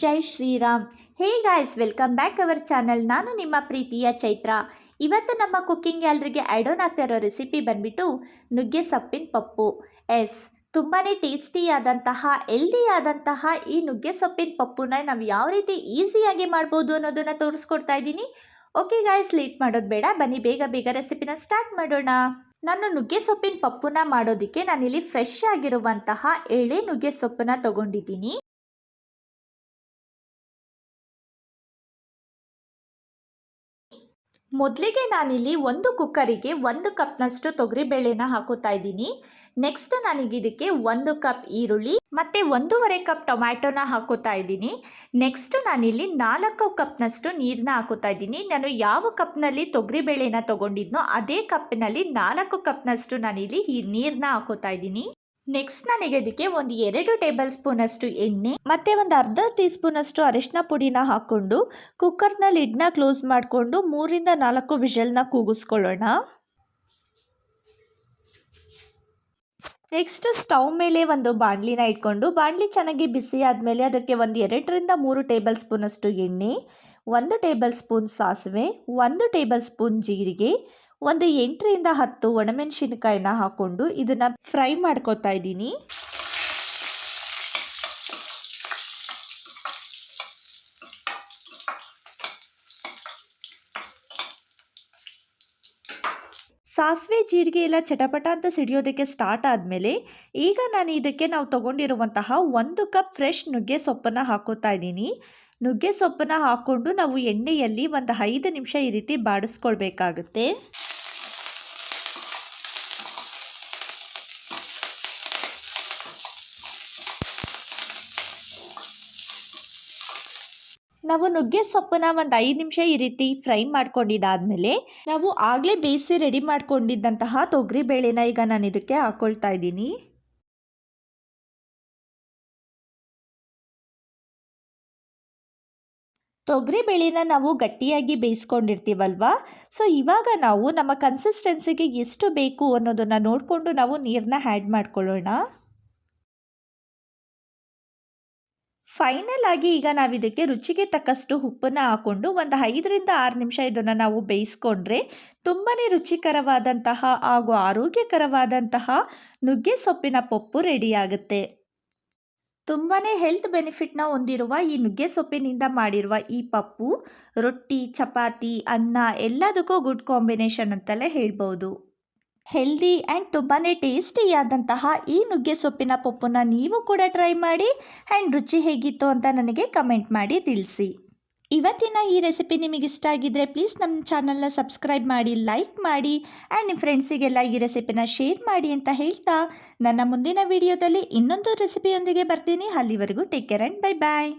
Jai Shriram hey guys welcome back our channel ನಾನು ನಿಮ್ಮ ಪ್ರೀತಿಯ ಚೈತ್ರ. ಇವತ್ತು ನಮ್ಮ ಕುಕ್ಕಿಂಗ್ ಗ್ಯಾಲರಿಗೆ ಐಡೋನ್ ಆಗ್ತಾ ಇರೋ ರೆಸಿಪಿ ಬಂದ್ಬಿಟ್ಟು ನುಗ್ಗೆ ಸೊಪ್ಪಿನ ಪಪ್ಪು. ಎಸ್ ತುಂಬಾ ಟೇಸ್ಟಿಯಾದಂತಹ ಎಲ್ದಿಯಾದಂತಹ ಈ ನುಗ್ಗೆ ಸೊಪ್ಪಿನ ಪಪ್ಪುನ ನಾವು ಯಾವ ರೀತಿ ಈಸಿಯಾಗಿ ಮಾಡ್ಬೋದು ಅನ್ನೋದನ್ನು ತೋರಿಸ್ಕೊಡ್ತಾ ಇದ್ದೀನಿ. ಓಕೆ ಗಾಯ್ಸ್ ಲೇಟ್ ಮಾಡೋದು ಬೇಡ. ಬನ್ನಿ, ಬೇಗ ಬೇಗ ರೆಸಿಪಿನ ಸ್ಟಾರ್ಟ್ ಮಾಡೋಣ. ನಾನು ನುಗ್ಗೆ ಸೊಪ್ಪಿನ ಪಪ್ಪುನ ಮಾಡೋದಕ್ಕೆ ನಾನಿಲ್ಲಿ ಫ್ರೆಶ್ ಆಗಿರುವಂತಹ ಎಳೆ ನುಗ್ಗೆ ಸೊಪ್ಪನ್ನ ತಗೊಂಡಿದ್ದೀನಿ. ಮೊದಲಿಗೆ ನಾನಿಲ್ಲಿ ಒಂದು ಕುಕ್ಕರಿಗೆ ಒಂದು ಕಪ್ನಷ್ಟು ತೊಗರಿಬೇಳೆನ ಹಾಕೋತಾ ಇದ್ದೀನಿ. ನೆಕ್ಸ್ಟ್ ಇದಕ್ಕೆ ಒಂದು ಕಪ್ ಈರುಳ್ಳಿ ಮತ್ತು ಒಂದೂವರೆ ಕಪ್ ಟೊಮ್ಯಾಟೊನ ಹಾಕೋತಾ ಇದ್ದೀನಿ. ನೆಕ್ಸ್ಟ್ ನಾನಿಲ್ಲಿ ನಾಲ್ಕು ಕಪ್ನಷ್ಟು ನೀರನ್ನ ಹಾಕೋತಾ ಇದ್ದೀನಿ. ನಾನು ಯಾವ ಕಪ್ನಲ್ಲಿ ತೊಗರಿಬೇಳೆನ ತೊಗೊಂಡಿದ್ನೋ ಅದೇ ಕಪ್ಪಿನಲ್ಲಿ ನಾಲ್ಕು ಕಪ್ನಷ್ಟು ನಾನಿಲ್ಲಿ ಈ ನೀರನ್ನ ಹಾಕೋತಾ ಇದ್ದೀನಿ. ನೆಕ್ಸ್ಟ್ ನನಗೆ ಇದಕ್ಕೆ ಒಂದು ಎರಡು ಟೇಬಲ್ ಸ್ಪೂನಷ್ಟು ಎಣ್ಣೆ, ಮತ್ತು ಒಂದು ಅರ್ಧ ಟೀ ಸ್ಪೂನಷ್ಟು ಅರಿಶಿನ ಪುಡಿನ ಹಾಕ್ಕೊಂಡು ಕುಕ್ಕರ್ನ ಲಿಡ್ನ ಕ್ಲೋಸ್ ಮಾಡಿಕೊಂಡು ಮೂರಿಂದ ನಾಲ್ಕು ವಿಷಲ್ನ ಕೂಗಿಸ್ಕೊಳ್ಳೋಣ. ನೆಕ್ಸ್ಟ್ ಸ್ಟವ್ ಮೇಲೆ ಒಂದು ಬಾಣಲಿನ ಇಟ್ಕೊಂಡು, ಬಾಣಲಿ ಚೆನ್ನಾಗಿ ಬಿಸಿ ಆದಮೇಲೆ ಅದಕ್ಕೆ ಒಂದು ಎರಡರಿಂದ ಮೂರು ಟೇಬಲ್ ಸ್ಪೂನಷ್ಟು ಎಣ್ಣೆ, ಒಂದು ಟೇಬಲ್ ಸ್ಪೂನ್ ಸಾಸಿವೆ, ಒಂದು ಟೇಬಲ್ ಸ್ಪೂನ್ ಜೀರಿಗೆ ಒಂದು ಎಂಟರಿಂದ ಹತ್ತು ಒಣಮೆಣಸಿನಕಾಯಿನ ಹಾಕ್ಕೊಂಡು ಇದನ್ನು ಫ್ರೈ ಮಾಡ್ಕೋತಾ ಇದ್ದೀನಿ. ಸಾಸಿವೆ ಜೀರಿಗೆ ಎಲ್ಲ ಚಟಪಟ ಅಂತ ಸಿಡಿಯೋದಕ್ಕೆ ಸ್ಟಾರ್ಟ್ ಆದಮೇಲೆ ಈಗ ನಾನು ಇದಕ್ಕೆ ನಾವು ತೊಗೊಂಡಿರುವಂತಹ ಒಂದು ಕಪ್ ಫ್ರೆಶ್ ನುಗ್ಗೆ ಸೊಪ್ಪನ್ನು ಹಾಕೋತಾ ಇದ್ದೀನಿ. ನುಗ್ಗೆ ಸೊಪ್ಪನ್ನು ಹಾಕ್ಕೊಂಡು ನಾವು ಎಣ್ಣೆಯಲ್ಲಿ ಒಂದು ಐದು ನಿಮಿಷ ಈ ರೀತಿ ಬಾಡಿಸ್ಕೊಳ್ಬೇಕಾಗುತ್ತೆ. ನಾವು ನುಗ್ಗೆ ಸೊಪ್ಪನ್ನ ಒಂದು ಐದು ನಿಮಿಷ ಈ ರೀತಿ ಫ್ರೈ ಮಾಡ್ಕೊಂಡಿದ್ದಾದಮೇಲೆ ನಾವು ಆಗಲೇ ಬೇಯಿಸಿ ರೆಡಿ ಮಾಡ್ಕೊಂಡಿದ್ದಂತಹ ತೊಗರಿ ಬೇಳೆನ ಈಗ ನಾನು ಇದಕ್ಕೆ ಹಾಕ್ಕೊಳ್ತಾ ಇದ್ದೀನಿ. ತೊಗರಿ ಬೇಳೆನ ನಾವು ಗಟ್ಟಿಯಾಗಿ ಬೇಯಿಸ್ಕೊಂಡಿರ್ತೀವಲ್ವಾ? ಸೊ, ಇವಾಗ ನಾವು ನಮ್ಮ ಕನ್ಸಿಸ್ಟೆನ್ಸಿಗೆ ಎಷ್ಟು ಬೇಕು ಅನ್ನೋದನ್ನು ನೋಡಿಕೊಂಡು ನಾವು ನೀರನ್ನ ಆ್ಯಡ್ ಮಾಡ್ಕೊಳ್ಳೋಣ. ಫೈನಲ್ ಆಗಿ ಈಗ ನಾವು ಇದಕ್ಕೆ ರುಚಿಗೆ ತಕ್ಕಷ್ಟು ಉಪ್ಪನ್ನು ಹಾಕ್ಕೊಂಡು ಒಂದು ಐದರಿಂದ ಆರು ನಿಮಿಷ ಇದನ್ನು ನಾವು ಬೇಯಿಸ್ಕೊಂಡ್ರೆ ತುಂಬಾ ರುಚಿಕರವಾದಂತಹ ಹಾಗೂ ಆರೋಗ್ಯಕರವಾದಂತಹ ನುಗ್ಗೆ ಸೊಪ್ಪಿನ ಪಪ್ಪು ರೆಡಿಯಾಗುತ್ತೆ ತುಂಬಾ ಹೆಲ್ತ್ ಬೆನಿಫಿಟ್ನ ಹೊಂದಿರುವ ಈ ನುಗ್ಗೆ ಸೊಪ್ಪಿನಿಂದ ಮಾಡಿರುವ ಈ ಪಪ್ಪು, ರೊಟ್ಟಿ, ಚಪಾತಿ, ಅನ್ನ ಎಲ್ಲದಕ್ಕೂ ಗುಡ್ ಕಾಂಬಿನೇಷನ್ ಅಂತಲೇ ಹೇಳ್ಬೋದು. ಹೆಲ್ದಿ ಆ್ಯಂಡ್ ತುಂಬಾ ಟೇಸ್ಟಿಯಾದಂತಹ ಈ ನುಗ್ಗೆ ಸೊಪ್ಪಿನ ಪಪ್ಪುನ ನೀವು ಕೂಡ ಟ್ರೈ ಮಾಡಿ ಆ್ಯಂಡ್ ರುಚಿ ಹೇಗಿತ್ತು ಅಂತ ನನಗೆ ಕಮೆಂಟ್ ಮಾಡಿ ತಿಳಿಸಿ. ಇವತ್ತಿನ ಈ ರೆಸಿಪಿ ನಿಮಗೆ ಇಷ್ಟ ಆಗಿದ್ದರೆ ಪ್ಲೀಸ್ ನಮ್ಮ ಚಾನಲ್ನ ಸಬ್ಸ್ಕ್ರೈಬ್ ಮಾಡಿ, ಲೈಕ್ ಮಾಡಿ ಆ್ಯಂಡ್ ನಿಮ್ಮ ಫ್ರೆಂಡ್ಸಿಗೆಲ್ಲ ಈ ರೆಸಿಪಿನ ಶೇರ್ ಮಾಡಿ ಅಂತ ಹೇಳ್ತಾ ನನ್ನ ಮುಂದಿನ ವಿಡಿಯೋದಲ್ಲಿ ಇನ್ನೊಂದು ರೆಸಿಪಿಯೊಂದಿಗೆ ಬರ್ತೀನಿ. ಅಲ್ಲಿವರೆಗೂ take care and bye bye